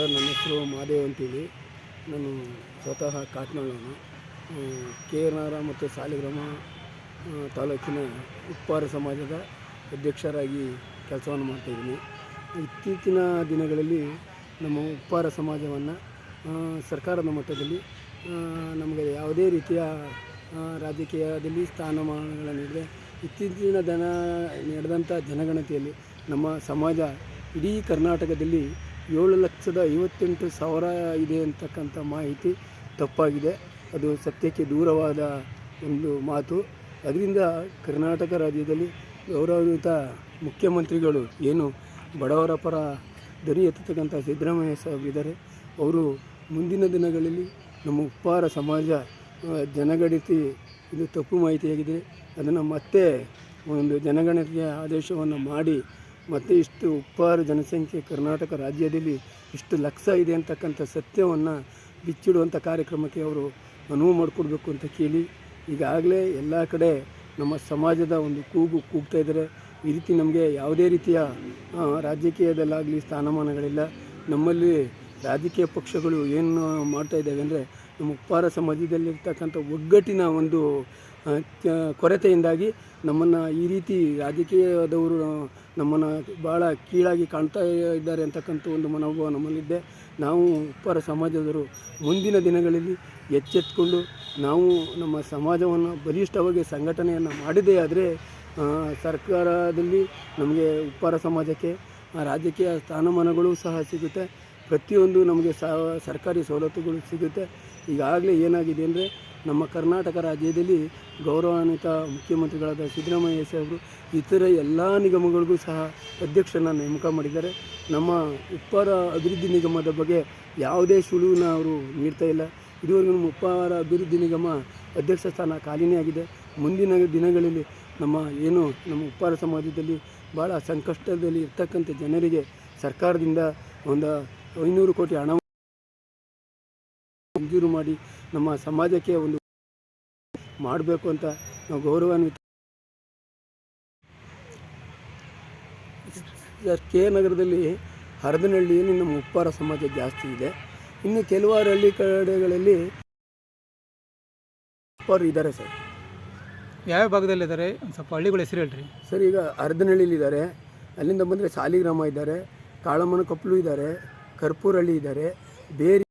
Sir, ನನ್ನ ಹೆಸರು ಮಹಾದೇವ್ ಅಂತೇಳಿ. ನಾನು ಸ್ವತಃ ಕಾಟ್ನಾಳವನು ಕೆ ನಗರ ಮತ್ತು ಸಾಲಿಗ್ರಾಮ ತಾಲೂಕಿನ ಉಪ್ಪಾರ ಸಮಾಜದ ಅಧ್ಯಕ್ಷರಾಗಿ ಕೆಲಸವನ್ನು ಮಾಡ್ತಾಯಿದ್ದೀನಿ ಇತ್ತೀಚಿನ ದಿನಗಳಲ್ಲಿ ನಮ್ಮ ಉಪ್ಪಾರ ಸಮಾಜವನ್ನು ಸರ್ಕಾರದ ಮಟ್ಟದಲ್ಲಿ ನಮಗೆ ಯಾವುದೇ ರೀತಿಯ ರಾಜಕೀಯದಲ್ಲಿ ಸ್ಥಾನಮಾನಗಳನ್ನು ನೀಡದೆ ಇತ್ತೀಚಿನ ದನ, ನಡೆದಂಥ ಜನಗಣತಿಯಲ್ಲಿ ನಮ್ಮ ಸಮಾಜ ಇಡೀ ಕರ್ನಾಟಕದಲ್ಲಿ ಏಳು ಲಕ್ಷದ ಐವತ್ತೆಂಟು ಸಾವಿರ ಇದೆ ಅಂತಕ್ಕಂಥ ಮಾಹಿತಿ ತಪ್ಪಾಗಿದೆ. ಅದು ಸತ್ಯಕ್ಕೆ ದೂರವಾದ ಒಂದು ಮಾತು. ಅದರಿಂದ ಕರ್ನಾಟಕ ರಾಜ್ಯದಲ್ಲಿ ಗೌರವಾನ್ವಿತ ಮುಖ್ಯಮಂತ್ರಿಗಳು ಏನು ಬಡವರ ಪರ ದರಿ ಎತ್ತತಕ್ಕಂಥ ಸಿದ್ದರಾಮಯ್ಯ ಸಾಹೇಬರಿದ್ದಾರೆ ಅವರು ಮುಂದಿನ ದಿನಗಳಲ್ಲಿ ನಮ್ಮ ಉಪ್ಪಾರ ಸಮಾಜ ಜನಗಣತಿ ಇದು ತಪ್ಪು ಮಾಹಿತಿಯಾಗಿದೆ. ಅದನ್ನು ಮತ್ತೆ ಒಂದು ಜನಗಣತಿಯ ಆದೇಶವನ್ನು ಮಾಡಿ ಮತ್ತು ಇಷ್ಟು ಉಪ್ಪಾರು ಜನಸಂಖ್ಯೆ ಕರ್ನಾಟಕ ರಾಜ್ಯದಲ್ಲಿ ಇಷ್ಟು ಲಕ್ಷ ಇದೆ ಅಂತಕ್ಕಂಥ ಸತ್ಯವನ್ನು ಬಿಚ್ಚಿಡುವಂಥ ಕಾರ್ಯಕ್ರಮಕ್ಕೆ ಅವರು ಅನುವು ಮಾಡಿಕೊಡ್ಬೇಕು ಅಂತ ಕೇಳಿ ಈಗಾಗಲೇ ಎಲ್ಲ ಕಡೆ ನಮ್ಮ ಸಮಾಜದ ಒಂದು ಕೂಗು ಕೂಗ್ತಾ ಇದ್ದಾರೆ. ಈ ರೀತಿ ನಮಗೆ ಯಾವುದೇ ರೀತಿಯ ರಾಜಕೀಯದಲ್ಲಾಗಲಿ ಸ್ಥಾನಮಾನಗಳಿಲ್ಲ. ನಮ್ಮಲ್ಲಿ ರಾಜಕೀಯ ಪಕ್ಷಗಳು ಏನು ಮಾಡ್ತಾ ಇದ್ದಾವೆ ಅಂದರೆ ನಮ್ಮ ಉಪ್ಪಾರ ಸಮಾಜದಲ್ಲಿರ್ತಕ್ಕಂಥ ಒಗ್ಗಟ್ಟಿನ ಒಂದು ಕೊರತೆಯಿಂದಾಗಿ ನಮ್ಮನ್ನು ಈ ರೀತಿ ರಾಜಕೀಯದವರು ನಮ್ಮನ್ನು ಭಾಳ ಕೀಳಾಗಿ ಕಾಣ್ತಾ ಇದ್ದಾರೆ ಅಂತಕ್ಕಂಥ ಒಂದು ಮನೋಭಾವ ನಮ್ಮಲ್ಲಿದ್ದೆ ನಾವು ಉಪ್ಪಾರ ಸಮಾಜದವರು ಮುಂದಿನ ದಿನಗಳಲ್ಲಿ ಎಚ್ಚೆತ್ಕೊಂಡು ನಾವು ನಮ್ಮ ಸಮಾಜವನ್ನು ಬಲಿಷ್ಠವಾಗಿ ಸಂಘಟನೆಯನ್ನು ಮಾಡಿದೆ ಆದರೆ ಸರ್ಕಾರದಲ್ಲಿ ನಮಗೆ ಉಪ್ಪಾರ ಸಮಾಜಕ್ಕೆ ರಾಜಕೀಯ ಸ್ಥಾನಮಾನಗಳು ಸಹ ಸಿಗುತ್ತೆ. ಪ್ರತಿಯೊಂದು ನಮಗೆ ಸರ್ಕಾರಿ ಸವಲತ್ತುಗಳು ಸಿಗುತ್ತೆ. ಈಗಾಗಲೇ ಏನಾಗಿದೆ ಅಂದರೆ ನಮ್ಮ ಕರ್ನಾಟಕ ರಾಜ್ಯದಲ್ಲಿ ಗೌರವಾನ್ವಿತ ಮುಖ್ಯಮಂತ್ರಿಗಳಾದ ಸಿದ್ದರಾಮಯ್ಯ ಸಾಹೇಬರು ಇತರ ಎಲ್ಲ ನಿಗಮಗಳಿಗೂ ಸಹ ಅಧ್ಯಕ್ಷರನ್ನ ನೇಮಕ ಮಾಡಿದ್ದಾರೆ. ನಮ್ಮ ಉಪ್ಪಾರ ಅಭಿವೃದ್ಧಿ ನಿಗಮದ ಬಗ್ಗೆ ಯಾವುದೇ ಸುಳಿವನ್ನು ಅವರು ನೀಡ್ತಾ ಇಲ್ಲ. ಇದುವರೆಗೂ ನಮ್ಮ ಉಪ್ಪಾರ ಅಭಿವೃದ್ಧಿ ನಿಗಮ ಅಧ್ಯಕ್ಷ ಸ್ಥಾನ ಖಾಲಿನೇ ಆಗಿದೆ. ಮುಂದಿನ ದಿನಗಳಲ್ಲಿ ನಮ್ಮ ಏನು ನಮ್ಮ ಉಪ್ಪಾರ ಸಮಾಜದಲ್ಲಿ ಭಾಳ ಸಂಕಷ್ಟದಲ್ಲಿ ಇರ್ತಕ್ಕಂಥ ಜನರಿಗೆ ಸರ್ಕಾರದಿಂದ ಒಂದು ಐನೂರು ಕೋಟಿ ಹಣ ಮಂಜೂರು ಮಾಡಿ ನಮ್ಮ ಸಮಾಜಕ್ಕೆ ಒಂದು ಮಾಡಬೇಕು ಅಂತ ನಾವು ಗೌರವಾನ್ವಿತ. ಕೆ ನಗರದಲ್ಲಿ ಹರದನಹಳ್ಳಿಯಲ್ಲಿ ನಮ್ಮ ಉಪ್ಪಾರ ಸಮಾಜ ಜಾಸ್ತಿ ಇದೆ. ಇನ್ನು ಕೆಲವಾರು ಹಳ್ಳಿ ಕಡೆಗಳಲ್ಲಿ ಉಪ್ಪಾರು ಇದ್ದಾರೆ ಸರ್. ಯಾವ ಭಾಗದಲ್ಲಿದ್ದಾರೆ ಒಂದು ಸ್ವಲ್ಪ ಹಳ್ಳಿಗಳ ಹೆಸರು ಹೇಳ್ರಿ. ಸರ್ ಈಗ ಹರದನಹಳ್ಳಿಲಿ ಇದ್ದಾರೆ. ಅಲ್ಲಿಂದ ಬಂದರೆ ಸಾಲಿಗ್ರಾಮ ಇದ್ದಾರೆ. ಕಾಳಮ್ಮನ ಕೊಪ್ಪಲು ಇದ್ದಾರೆ. ಕರ್ಪೂರಹಳ್ಳಿ ಇದ್ದಾರೆ. ಬೇರೆ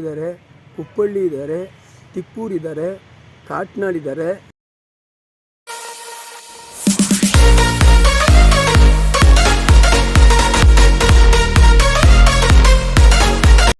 ಇದ್ದಾರೆ ಕುಪ್ಪಳ್ಳಿ ಇದ್ದಾರೆ ಕಾಟ್ನಾಡ್ ಇದ್ದಾರೆ.